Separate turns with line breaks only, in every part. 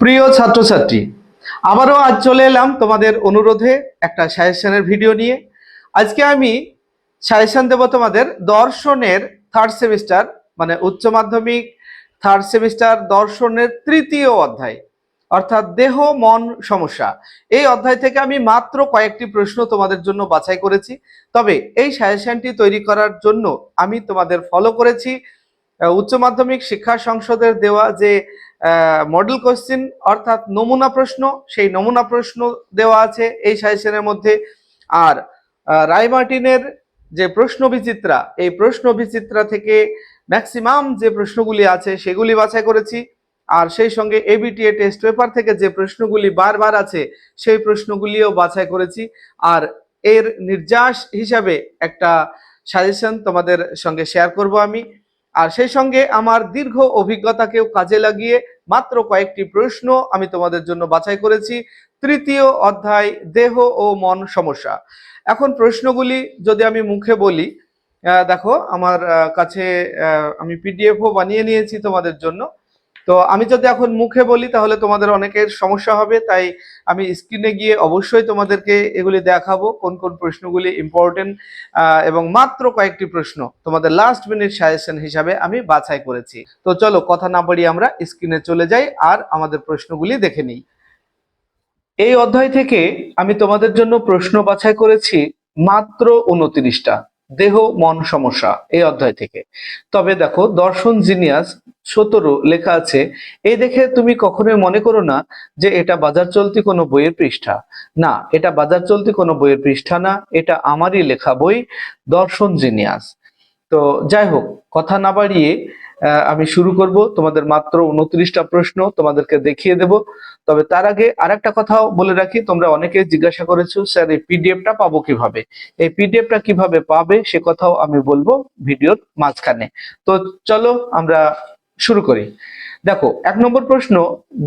প্রিয় ছাত্রছাত্রী, আবারও আজ চলে এলাম তোমাদের অনুরোধে একটা সাজেশনের ভিডিও নিয়ে। আজকে আমি সাজেশন দেব তোমাদের দর্শনের থার্ড সেমিস্টার মানে উচ্চ মাধ্যমিক থার্ড সেমিস্টার দর্শনের তৃতীয় অধ্যায়, অর্থাৎ দেহ, মন, সমস্যা। এই অধ্যায় থেকে আমি মাত্র কয়েকটি প্রশ্ন তোমাদের জন্য বাছাই করেছি। তবে এই সাজেশনটি তৈরি করার জন্য আমি তোমাদের ফলো করেছি। উচ্চ মাধ্যমিক শিক্ষা সংসদের দেওয়া যে মডেল কোশ্চিন অর্থাৎ নমুনা প্রশ্ন, সেই নমুনা প্রশ্ন দেওয়া আছে এই সাজেশনের মধ্যে। আর রায় মার্টিনের যে প্রশ্ন বিচিত্রা, এই প্রশ্ন বিচিত্রা থেকে ম্যাক্সিমাম যে প্রশ্নগুলি আছে সেগুলি বাছাই করেছি। আর সেই সঙ্গে এবিটিএ টেস্ট পেপার থেকে যে প্রশ্নগুলি বারবার আছে, সেই প্রশ্নগুলিও বাছাই করেছি। আর এর নির্যাস হিসাবে একটা সাজেশন তোমাদের সঙ্গে শেয়ার করব আমি। আর সেই সঙ্গে আমার দীর্ঘ অভিজ্ঞতাকেও কাজে লাগিয়ে মাত্র কয়েকটি প্রশ্ন আমি তোমাদের জন্য বাছাই করেছি। তৃতীয় অধ্যায়, দেহ ও মন সমস্যা। এখন প্রশ্নগুলি যদি আমি মুখে বলি দেখো, আমার কাছে আমি পিডিএফও বানিয়ে নিয়েছি তোমাদের জন্য। তো আমি যদি এখন মুখে বলি, তাহলে তোমাদের অনেকের সমস্যা হবে। তাই আমি স্ক্রিনে গিয়ে অবশ্যই তোমাদেরকে এগুলি দেখাবো, কোন কোন প্রশ্নগুলি ইম্পর্টেন্ট এবং মাত্র কয়েকটি প্রশ্ন তোমাদের লাস্ট মিনিট সাজেশন হিসাবে আমি বাছাই করেছি। তো চলো, কথা না বাড়িয়ে আমরা স্ক্রিনে চলে যাই আর আমাদের প্রশ্নগুলি দেখে নিই। এই অধ্যায় থেকে আমি তোমাদের জন্য প্রশ্ন বাছাই করেছি মাত্র উনত্রিশটা। দেহ, মন সমস্যা এই অধ্যায় থেকে। তবে দেখো, দর্শন জিনিয়াস সতেরো লেখা আছে এই দেখে তুমি কখনোই মনে করো না যে এটা বাজার চলতি কোনো বইয়ের পৃষ্ঠা। না, এটা বাজার চলতি কোনো বইয়ের পৃষ্ঠা না, এটা আমারই লেখা বই, দর্শন জিনিয়াস। তো যাই হোক, কথা না বাড়িয়ে আমি শুরু করব। তোমাদের মাত্র উনত্রিশটা প্রশ্ন তোমাদেরকে দেখিয়ে দেব। তবে তার আগে আরেকটা কথাও বলে রাখি, তোমরা অনেকে জিজ্ঞাসা করেছ, স্যার, এই পিডিএফটা পাবো কীভাবে? এই পিডিএফটা কীভাবে পাবে সে কথাও আমি বলব ভিডিওর মাঝখানে। তো চলো আমরা শুরু করি। দেখো, এক নম্বর প্রশ্ন,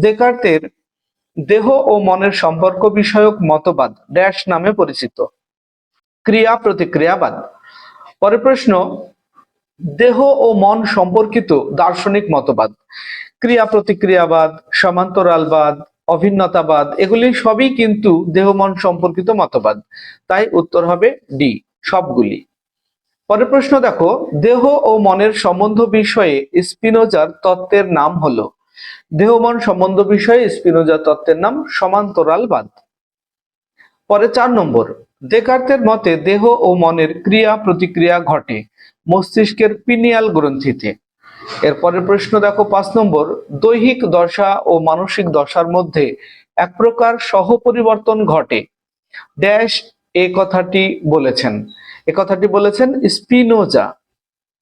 দেকার্তের দেহ ও মনের সম্পর্ক বিষয়ক মতবাদ, ড্যাশ নামে পরিচিত। ক্রিয়া প্রতিক্রিয়াবাদ পরের প্রশ্ন দেহ ও মন সম্পর্কিত দার্শনিক মতবাদ, ক্রিয়া প্রতিক্রিয়াবাদ, সমান্তরালবাদ, অভিন্নতাবাদ, এগুলি সবই কিন্তু দেহ মন সম্পর্কিত মতবাদ। তাই উত্তর হবে ডি, সবগুলি। পরের প্রশ্ন দেখো, দেহ ও মনের সম্বন্ধ বিষয়ে স্পিনোজার তত্ত্বের নাম হলো। দেহ মন সম্বন্ধ বিষয়ে স্পিনোজার তত্ত্বের নাম সমান্তরালবাদ। পরে চার নম্বর দেকার্তের মতে দেহ ও মনের ক্রিয়া প্রতিক্রিয়া ঘটে। মস্তিষ্কের পিনিয়াল গ্রন্থিতে। এরপরের প্রশ্ন দেখো, পাঁচ নম্বর, দৈহিক দশা ও মানসিক দশার মধ্যে এক প্রকার সহপরিবর্তন ঘটে। ড্যাশ এ কথাটি বলেছেন। এ কথাটি বলেছেন স্পিনোজা।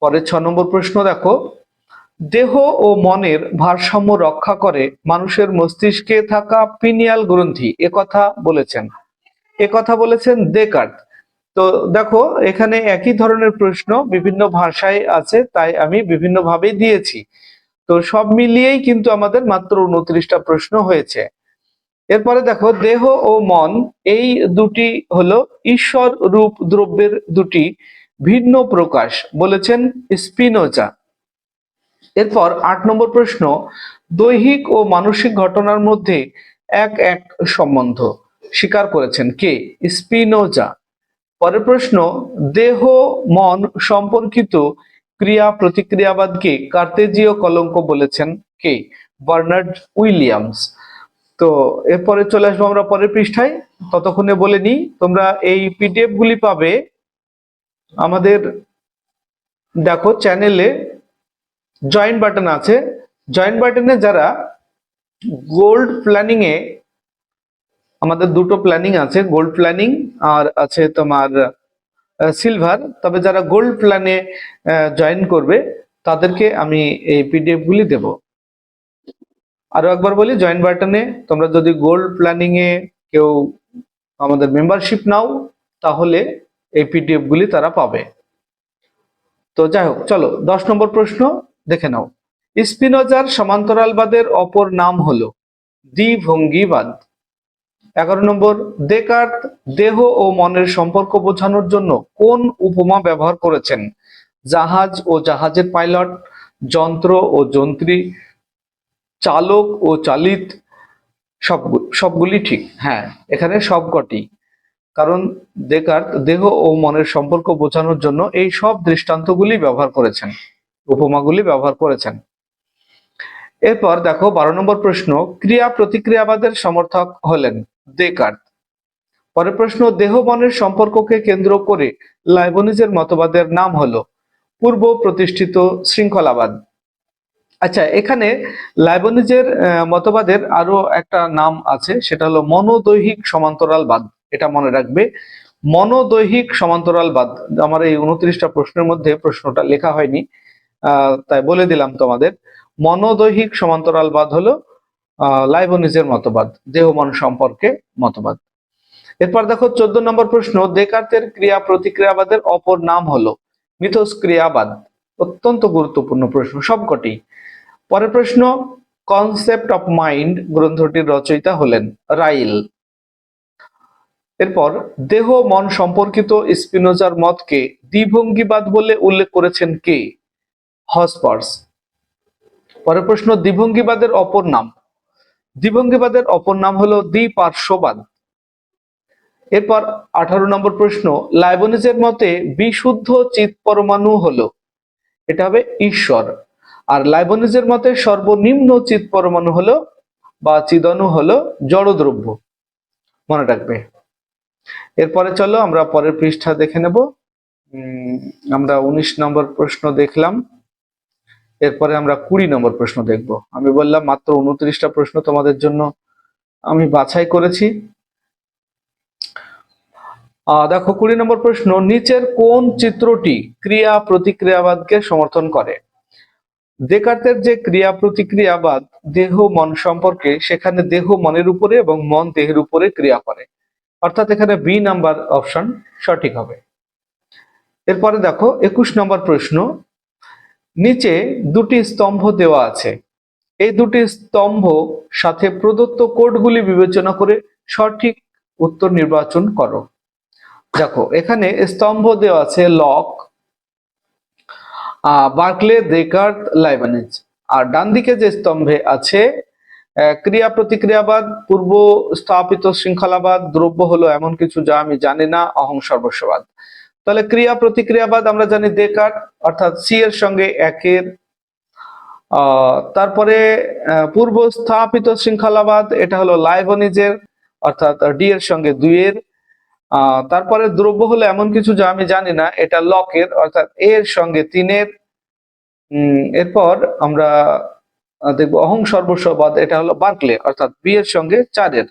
পরে ছ নম্বর প্রশ্ন দেখো, দেহ ও মনের ভারসাম্য রক্ষা করে মানুষের মস্তিষ্কে থাকা পিনিয়াল গ্রন্থি। এ কথা বলেছেন। এ কথা বলেছেন দেকার্ত। তো দেখো, এখানে একই ধরনের প্রশ্ন বিভিন্ন ভাষায় আছে, তাই আমি বিভিন্ন ভাবেই দিয়েছি। তো সব মিলিয়েই কিন্তু আমাদের মাত্র উনত্রিশটা প্রশ্ন হয়েছে। এরপরে দেখো, দেহ ও মন, এই দুটি হলো ঈশ্বর রূপ দ্রব্যের দুটি ভিন্ন প্রকাশ, বলেছেন স্পিনোজা। এরপর আট নম্বর প্রশ্ন, দৈহিক ও মানসিক ঘটনার মধ্যে এক এক সম্বন্ধ। স্বীকার করেছেন কে? স্পিনোজা। পরের প্রশ্ন, দেহ, মন সম্পর্কিত ক্রিয়া প্রতিক্রিয়াবাদকে কার্তেজীয় কলঙ্ক বলেছেন কে? Bernard Williams. তো এরপরে চলে আসব আমরা পরের পৃষ্ঠায়। ততক্ষণে বলে নিই, তোমরা এই পিডিএফ গুলি পাবে আমাদের, দেখো, চ্যানেলে জয়েন্ট বাটন আছে। জয়েন্ট বাটনে যারা গোল্ড প্ল্যানিং এ আমাদের দুটো প্ল্যানিং আছে গোল্ড প্ল্যানিং আর আছে তোমার সিলভার তবে যারা গোল্ড প্ল্যানে জয়েন করবে, তাদেরকে আমি এই পিডিএফ গুলি দেব। আরও একবার বলি জয়েন্ট বাটনে তোমরা যদি গোল্ড প্ল্যানিং এ কেউ আমাদের মেম্বারশিপ নাও, তাহলে এই পিডিএফ গুলি তারা পাবে। তো যাই হোক, চলো, দশ নম্বর প্রশ্ন দেখে নাও। স্পিনোজার সমান্তরালবাদের অপর নাম হলো দ্বিভঙ্গিবাদ। এগারো নম্বর দেকার্ত দেহ ও মনের সম্পর্ক বোঝানোর জন্য কোন উপমা ব্যবহার করেছেন? জাহাজ ও জাহাজের পাইলট, যন্ত্র ও যন্ত্রী, চালক ও চালিত সবগুলো সবগুলি ঠিক। হ্যাঁ এখানে সবকটি কারণ দেকার্ত দেহ ও মনের সম্পর্ক বোঝানোর জন্য এই সব দৃষ্টান্তগুলি ব্যবহার করেছেন, উপমাগুলি ব্যবহার করেছেন। এরপর দেখো, বারো নম্বর প্রশ্ন ক্রিয়া প্রতিক্রিয়াবাদের সমর্থক হলেন। দেকার্ত। পরের প্রশ্ন, দেহ মনের সম্পর্ককে কেন্দ্র করে লাইবনিজের মতবাদের নাম হলো পূর্ব প্রতিষ্ঠিত শৃঙ্খলাবাদ। আচ্ছা এখানে লাইবনিজের মতবাদের আরও একটা নাম আছে, সেটা হলো মনোদৈহিক সমান্তরালবাদ এটা মনে রাখবে, মনোদৈহিক সমান্তরালবাদ আমার এই উনত্রিশটা প্রশ্নের মধ্যে প্রশ্নটা লেখা হয়নি তাই বলে দিলাম তোমাদের। মনোদৈহিক সমান্তরালবাদ হলো লাইবনিজের মতবাদ, দেহ মন সম্পর্কে মতবাদ। এরপর দেখো, চোদ্দ নম্বর প্রশ্ন দেকার্তের ক্রিয়া প্রতিক্রিয়াবাদের অপর নাম হলো মিথস্ক্রিয়াবাদ। অত্যন্ত গুরুত্বপূর্ণ প্রশ্ন, সবকটি। পরের প্রশ্ন কনসেপ্ট অফ মাইন্ড গ্রন্থটির রচয়িতা হলেন রাইল। এরপর, দেহ মন সম্পর্কিত স্পিনোজার মতকে দ্বিভঙ্গিবাদ বলে উল্লেখ করেছেন কে? হসপার্স। পরের প্রশ্ন, দ্বিভঙ্গিবাদের অপর নাম। দ্বিভঙ্গিবাদের অপর নাম হলো দ্বিপার্শ্ববাদ। এরপর আঠারো নম্বর প্রশ্ন, লাইবনিজের মতে বিশুদ্ধ চিত পরমাণু হলো, এটা হবে ঈশ্বর। আর লাইবনিজের মতে সর্বনিম্ন চিত পরমাণু হলো বা চিদনু হলো জড়দ্রব্য। মনে রাখবে। এরপরে চলো আমরা পরের পৃষ্ঠা দেখে নেব। আমরা উনিশ নম্বর প্রশ্ন দেখলাম। এরপরে আমরা কুড়ি নম্বর প্রশ্ন দেখব। আমি বললাম, মাত্র উনত্রিশটা প্রশ্ন তোমাদের জন্য আমি বাছাই করেছি। দেখো, কুড়ি নম্বর প্রশ্ন, নিচের কোন চিত্রটি ক্রিয়া প্রতিক্রিয়াবাদকে সমর্থন করে? দেকার্তের যে ক্রিয়া প্রতিক্রিয়াবাদ, দেহ, মন সম্পর্কে, সেখানে দেহ মনের উপরে এবং মন দেহের উপরে ক্রিয়া করে। অর্থাৎ এখানে বি নাম্বার অপশন সঠিক হবে। এরপরে দেখো, একুশ নম্বর প্রশ্ন নিচে দুটি স্তম্ভ দেওয়া আছে। এই দুটি স্তম্ভ সাথে প্রদত্ত কোডগুলি বিবেচনা করে সঠিক উত্তর নির্বাচন করো। দেখো, এখানে স্তম্ভ দেওয়া আছে লক বার্কলে, দেকার্ট, লাইবানিজ। আর ডান দিকে যে স্তম্ভে আছে ক্রিয়া প্রতিক্রিয়াবাদ পূর্ব স্থাপিত শৃঙ্খলাবাদ, দ্রব্য হলো এমন কিছু যা আমি জানি না, অহং সর্বস্ববাদ। তাহলে ক্রিয়া প্রতিক্রিয়াবাদ আমরা জানি দেকার্ট অর্থাৎ সি এর সঙ্গে একের। তারপরে পূর্ব স্থাপিত শৃঙ্খলাবাদ, এটা হলো লাইবনিজের অর্থাৎ ডি এর সঙ্গে দুইয়ের। তারপরে দ্রব্য হলো এমন কিছু যা আমি জানি না, এটা লকের, অর্থাৎ এর সঙ্গে তিনের। এরপর আমরা দেখব অহং সর্বস্ববাদ, এটা হলো বার্কলে, অর্থাৎ বি এর সঙ্গে চারের।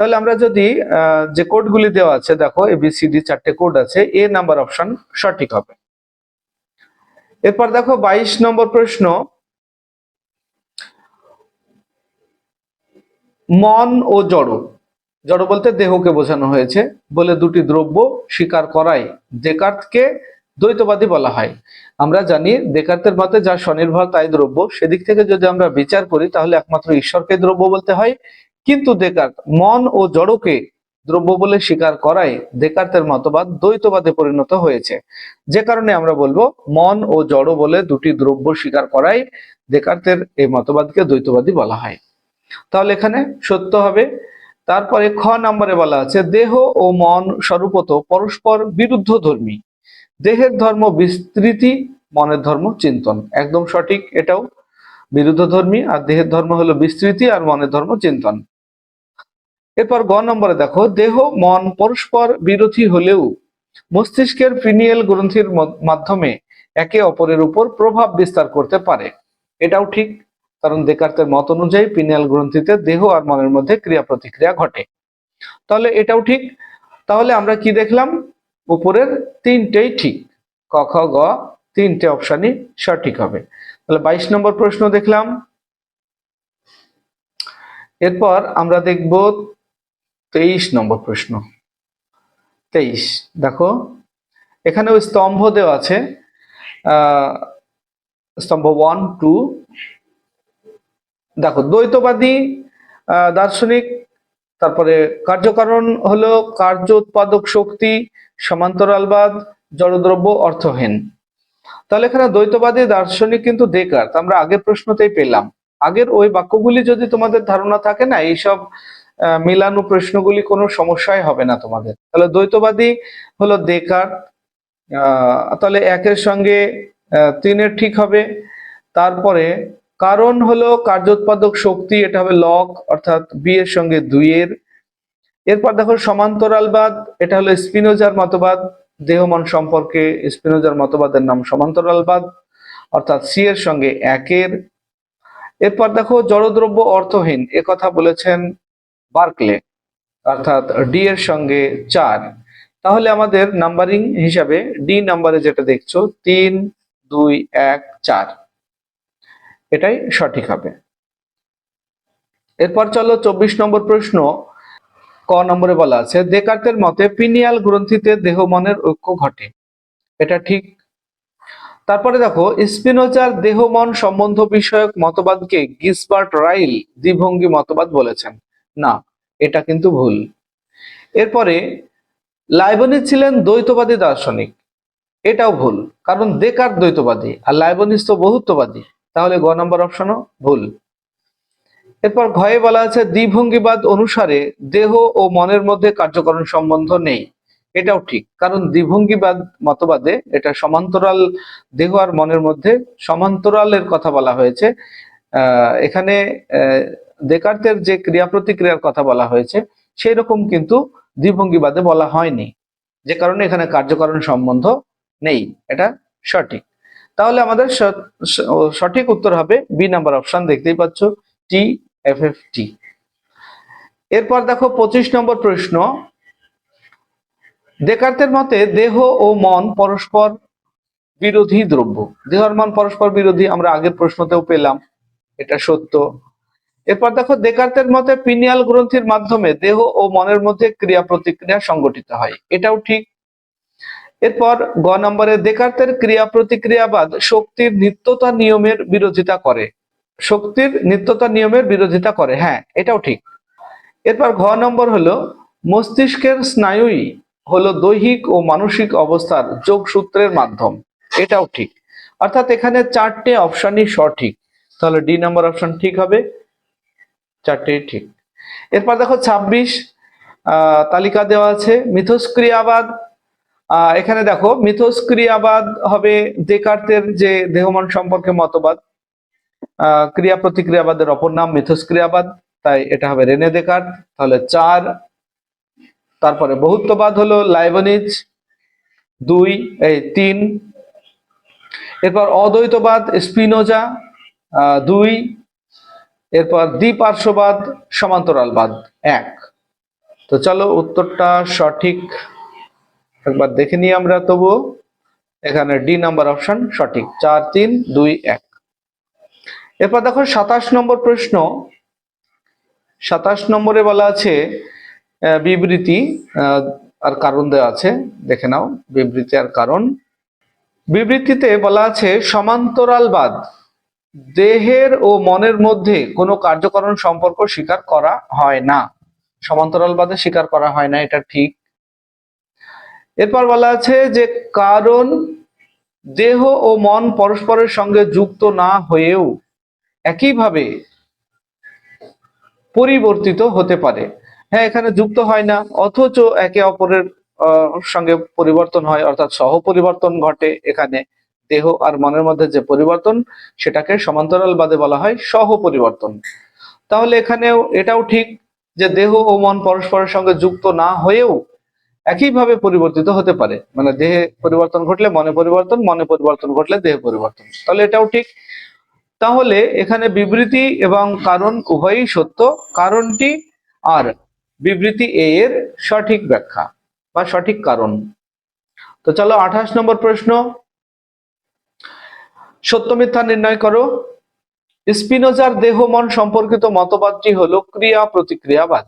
তাহলে আমরা যদি যে কোডগুলি দেওয়া আছে, দেখো এ বি সি ডি চারটে কোড আছে এ নাম্বার অপশন সঠিক হবে। এরপর দেখো, বাইশ নম্বর প্রশ্ন। মন ও জড়। জড় বলতে দেহকে বোঝানো হয়েছে, বলে দুটি দ্রব্য স্বীকার করাই দেকার্তকে দ্বৈতবাদী বলা হয়। আমরা জানি দেকার্তের মতে যা স্বনির্ভর তাই দ্রব্য। সেদিক থেকে যদি আমরা বিচার করি, তাহলে একমাত্র ঈশ্বরকে দ্রব্য বলতে হয় কিন্তু দেকার্ত মন ও জড়কে দ্রব্য বলে স্বীকার করাই দেকার্তের মতবাদ দ্বৈতবাদে পরিণত হয়েছে। যে কারণে আমরা বলব, মন ও জড় বলে দুটি দ্রব্য স্বীকার করাই দেকার্তের এই মতবাদকে দ্বৈতবাদী বলা হয়। তাহলে এখানে সত্য হবে। তারপরে খ নম্বরে বলা আছে, দেহ ও মন স্বরূপত পরস্পর বিরুদ্ধ ধর্মী। দেহের ধর্ম বিস্তৃতি, মনের ধর্ম চিন্তন। একদম সঠিক এটাও। বিরুদ্ধ ধর্মী আর দেহের ধর্ম হলো বিস্তৃতি আর মনের ধর্ম চিন্তন। এরপর গ নম্বরে দেখো, দেহ, মন পরস্পর বিরোধী হলেও মস্তিষ্কের ফিনিয়েল গ্রন্থির মাধ্যমে একে অপরের উপর প্রভাব বিস্তার করতে পারে। এটাও ঠিক, কারণ দেকার্তের মত অনুযায়ী পিনিয়াল গ্রন্থিতে দেহ আর মনের মধ্যে ক্রিয়া প্রতিক্রিয়া ঘটে। তাহলে এটাও ঠিক, তাহলে আমরা কি দেখলাম? উপরের তিনটেই ঠিক, ক, খ, গ, তিনটে অপশনই সঠিক হবে। তাহলে বাইশ নম্বর প্রশ্ন দেখলাম। এরপর আমরা দেখব তেইশ নম্বর প্রশ্ন। তেইশ, দেখো, এখানেও স্তম্ভ দেওয়া আছে স্তম্ভ ওয়ান টু দেখো, দ্বৈতবাদী দার্শনিক, তারপরে কার্যকারণ হলো কার্য উৎপাদক শক্তি, সমান্তরালবাদ, জড়দ্রব্য, অর্থহীন। তাহলে এখানে দ্বৈতবাদী, দার্শনিক কিন্তু দেকার্ত আমরা আগের প্রশ্নতেই পেলাম। আগের ওই বাক্যগুলি যদি তোমাদের ধারণা থাকে না, এইসব মিলানো প্রশ্নগুলি কোনো সমস্যাই হবে না তোমাদের। তাহলে দ্বৈতবাদী হলো দেকার তাহলে একের সঙ্গে তিনের ঠিক হবে। তারপরে কারণ হলো কার্যোৎপাদক শক্তি, এটা হবে লক অর্থাৎ বি এর সঙ্গে দুইয়ের এরপর দেখো সমান্তরালবাদ, এটা হলো স্পিনোজার মতবাদ দেহ মন সম্পর্কে স্পিনোজার মতবাদের নাম সমান্তরালবাদ, অর্থাৎ সি এর সঙ্গে একের এরপর দেখো জড়দ্রব্য অর্থহীন কথা বলেছেন বার্কলে, অর্থাৎ ডি এর সঙ্গে চার। তাহলে আমাদের নাম্বারিং হিসাবে ডি নাম্বারে যেটা দেখছ, তিন, দুই, এক, চার। এটাই সঠিক হবে। এরপর চলো চব্বিশ নম্বর প্রশ্ন। ক নম্বরে বলা আছে, দেকার্তের মতে পিনিয়াল গ্রন্থিতে দেহ মনের ঐক্য ঘটে। এটা ঠিক। তারপরে দেখো, স্পিনোজার দেহ মন সম্বন্ধ বিষয়ক মতবাদকে গিসবার্ট রাইল দ্বিভঙ্গি মতবাদ বলেছেন। না, এটা কিন্তু ভুল। এরপরে লাইবনিজ ছিলেন দ্বৈতবাদী দার্শনিক। এটাও ভুল, কারণ দেকার দ্বৈতবাদী, আর লাইবনিজ তো বহুত্ববাদী। তাহলে গ নম্বর অপশনও ভুল। এরপর ঘয়ে বলা আছে, দ্বিভঙ্গিবাদ অনুসারে দেহ ও মনের মধ্যে কার্যকরণ সম্বন্ধ নেই। এটাও ঠিক, কারণ দ্বিভঙ্গিবাদ মতবাদে এটা সমান্তরাল দেহ আর মনের মধ্যে সমান্তরালের কথা বলা হয়েছে। এখানে দেকার্তের যে ক্রিয়া প্রতিক্রিয়ার কথা বলা হয়েছে সেই রকম কিন্তু দ্বিভঙ্গিবাদে বলা হয়নি। যে কারণে এখানে কার্যকরণ সম্বন্ধ নেই, এটা সঠিক। তাহলে আমাদের সঠিক উত্তর হবে বি নাম্বার অপশন, দেখতেই পাচ্ছ, টি, এফ এফ, টি। এরপর দেখো পঁচিশ নম্বর প্রশ্ন। দেকার্তের মতে দেহ ও মন পরস্পর বিরোধী দ্রব্য। দেহ মন পরস্পর বিরোধী, আমরা আগের প্রশ্নতেও পেলাম, এটা সত্য। এরপর দেখো দেকার্তের মতে পিনিয়াল গ্রন্থির মাধ্যমে দেহ ও মনের মধ্যে ক্রিয়া প্রতিক্রিয়া সংগঠিত হয়। এটাও ঠিক। এরপর গ নম্বরে দেকার্তের ক্রিয়া প্রতিক্রিয়াবাদ শক্তির নিত্যতা নিয়মের বিরোধিতা করে। শক্তির নিত্যতা নিয়মের বিরোধিতা করে হ্যাঁ এটাও ঠিক। এরপর ঘ নম্বর হলো, মস্তিষ্কের স্নায়ুই হলো দৈহিক ও মানসিক অবস্থার যোগসূত্রের মাধ্যম। এটাও ঠিক। অর্থাৎ এখানে চারটে অপশনই সঠিক। তাহলে ডি নাম্বার অপশন ঠিক হবে। চারটে ঠিক। এরপর দেখো ছাব্বিশ তালিকা দেওয়া আছে, মিথস্ক্রিয়াবাদ। এখানে দেখো, মিথস্ক্রিয়াবাদ হবে দেকার্তের যে দেহমন সম্পর্কে মতবাদ। ক্রিয়া প্রতিক্রিয়াবাদের অপর নাম মিথস্ক্রিয়াবাদ, তাই এটা হবে রেনে দেকার্ত তাহলে চার, তারপরে বহুত্ববাদ হলো লাইবনিজ। দুই, এই তিন। এরপর অদ্বৈতবাদ, স্পিনোজা। দুই এরপর দ্বিপার্শ্ববাদ, সমান্তরালবাদ, এক। তো চলো উত্তরটা সঠিক, একবার দেখে নিই আমরা তবু এখানে ডি নাম্বার অপশন সঠিক, চার, তিন, দুই, এক। এরপর দেখো সাতাশ নম্বর প্রশ্ন। সাতাশ নম্বরে বলা আছে বিবৃতি আর কারণ দেওয়া আছে, দেখে নাও, বিবৃতি আর কারণ। বিবৃতিতে বলা আছে, সমান্তরালবাদ দেহের ও মনের মধ্যে কোনো কার্যকরণ সম্পর্ক স্বীকার করা হয় না। সমান্তরালবাদে স্বীকার করা হয় না, এটা ঠিক। এরপর বলা আছে যে, কারণ দেহ ও মন পরস্পরের সঙ্গে যুক্ত না হয়েও একইভাবে পরিবর্তিত হতে পারে। হ্যাঁ এখানে যুক্ত হয় না, অথচ একে অপরের সঙ্গে পরিবর্তন হয়, অর্থাৎ সহ পরিবর্তন ঘটে এখানে। দেহ আর মনের মধ্যে যে পরিবর্তন, সেটাকে সমান্তরালবাদে বলা হয় সহ পরিবর্তন তাহলে এখানেও এটাও ঠিক যে দেহ ও মন পরস্পরের সঙ্গে যুক্ত না হয়েও একইভাবে পরিবর্তিত হতে পারে। মানে দেহে পরিবর্তন ঘটলে মনে পরিবর্তন মনে পরিবর্তন ঘটলে দেহ পরিবর্তন। তাহলে এটাও ঠিক। তাহলে এখানে বিবৃতি এবং কারণ উভয়ই সত্য। কারণটি আর, বিবৃতি এ এর সঠিক ব্যাখ্যা বা সঠিক কারণ। তো চলো আঠাশ নম্বর প্রশ্ন। সত্য মিথ্যা নির্ণয় করো। স্পিনোজার দেহ মন সম্পর্কিত মতবাদটি হলো ক্রিয়া প্রতিক্রিয়াবাদ।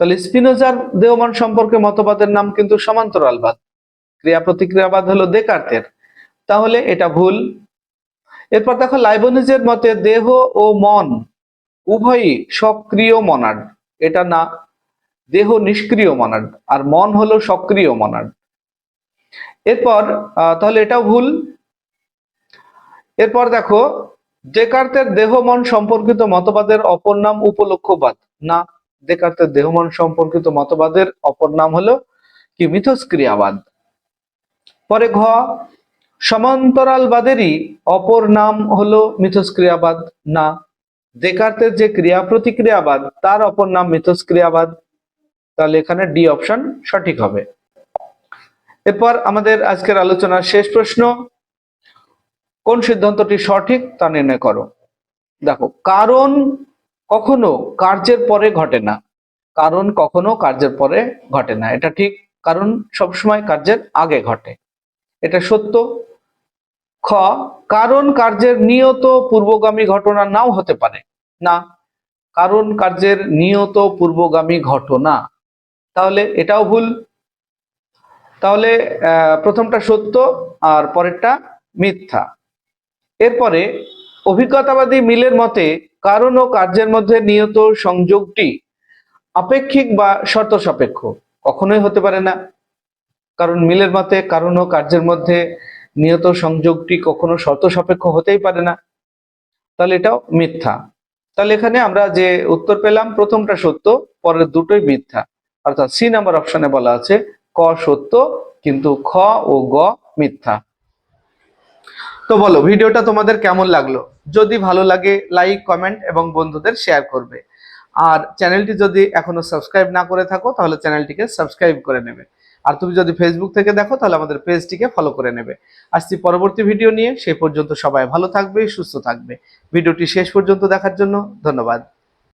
তাহলে স্পিনোজার দেহ মন সম্পর্কে মতবাদের নাম কিন্তু সমান্তরালবাদ ক্রিয়া প্রতিক্রিয়াবাদ হলো দেকার্তের তাহলে এটা ভুল। এরপর দেখো, লাইবনিজের মতে দেহ ও মন উভয়ই সক্রিয় মনাড। এটা না, দেহ নিষ্ক্রিয় মনাড, আর মন হলো সক্রিয় মনাড। এরপর তাহলে এটাও ভুল। এরপর দেখো, ডেকার্তের দেহ মন সম্পর্কিত মতবাদের অপর নাম উপলক্ষবাদ। না, ডেকার্তের দেহ মন সম্পর্কিত মতবাদের অপর নাম হলো কি? মিথস্ক্রিয়াবাদ। পরে ঘ, সমান্তরালবাদেরই অপর নাম হলো মিথস্ক্রিয়াবাদ। না, ডেকার্তের যে ক্রিয়া প্রতিক্রিয়াবাদ তার অপর নাম মিথস্ক্রিয়াবাদ। তাহলে এখানে ডি অপশন সঠিক হবে। এরপর আমাদের আজকের আলোচনার শেষ প্রশ্ন কোন সিদ্ধান্তটি সঠিক তা নির্ণয় করো। দেখো, কারণ কখনো কার্যের পরে ঘটে না। কারণ কখনো কার্যের পরে ঘটে না। এটা ঠিক, কারণ সবসময় কার্যের আগে ঘটে। এটা সত্য। খ, কারণ কার্যের নিয়ত পূর্বগামী ঘটনা নাও হতে পারে। না, কারণ কার্যের নিয়ত পূর্বগামী ঘটনা। তাহলে এটাও ভুল। তাহলে প্রথমটা সত্য আর পরেরটা মিথ্যা। এরপরে, অভিজ্ঞতাবাদী মিলের মতে কারণ ও কার্যের মধ্যে নিয়ত সংযোগটি আপেক্ষিক বা শর্ত সাপেক্ষ। কখনোই হতে পারে না। কারণ মিলের মতে কারণ ও কার্যের মধ্যে নিয়ত সংযোগটি কখনো শর্ত সাপেক্ষ হতেই পারে না। তাহলে এটাও মিথ্যা। তাহলে এখানে আমরা যে উত্তর পেলাম, প্রথমটা সত্য, পরের দুটোই মিথ্যা। অর্থাৎ সি নাম্বার অপশনে বলা আছে, ক সত্য, কিন্তু খ ও গ মিথ্যা। তো বলো, ভিডিওটা তোমাদের কেমন লাগল? যদি ভালো লাগে লাইক কমেন্ট এবং বন্ধুদের শেয়ার করবে। আর চ্যানেলটি যদি এখনও সাবস্ক্রাইব না করে থাকো, তাহলে চ্যানেলটিকে সাবস্ক্রাইব করে নেবে। আর তুমি যদি ফেসবুক থেকে দেখো, তাহলে আমাদের পেজটিকে ফলো করে নেবে। আসছি পরবর্তী ভিডিও নিয়ে, সেই পর্যন্ত সবাই ভালো থাকবে, সুস্থ থাকবে। ভিডিওটি শেষ পর্যন্ত দেখার জন্য ধন্যবাদ।